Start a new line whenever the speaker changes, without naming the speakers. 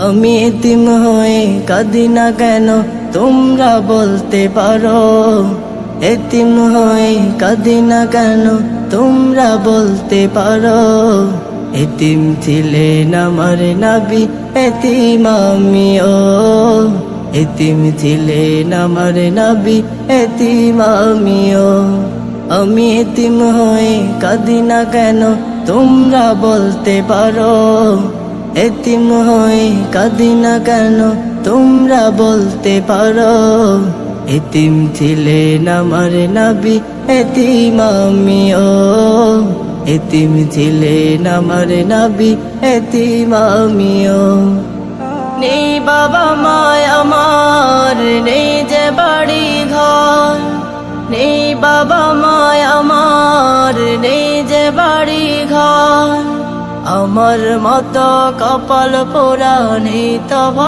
আমি এতিম হয়ে কাঁদি না কেন? তোমরা বলতে পারো। এতিম হয়ে কাঁদি না কেন? তোমরা বলতে পারো। এতিম ছিলেন আমার নাবি এতিম আমিও। এতিম ছিলেন আমার নাবি এতিম আমিও। আমি এতিম হয়ে কাঁদি না কেন? তোমরা বলতে পারো। এতিম হয়ে কাঁদি না কেন তোমরা বলতে পারো? এতিম ছিলেন আমার নাবি, এতিম আমিও। এতিম ছিলেন আমার নাবি, এতিম আমিও। নেই বাবা মায় আমার, নেই যে বাড়ি ঘর। নেই বাবা আমার মতো কপাল পোড়া নেই তো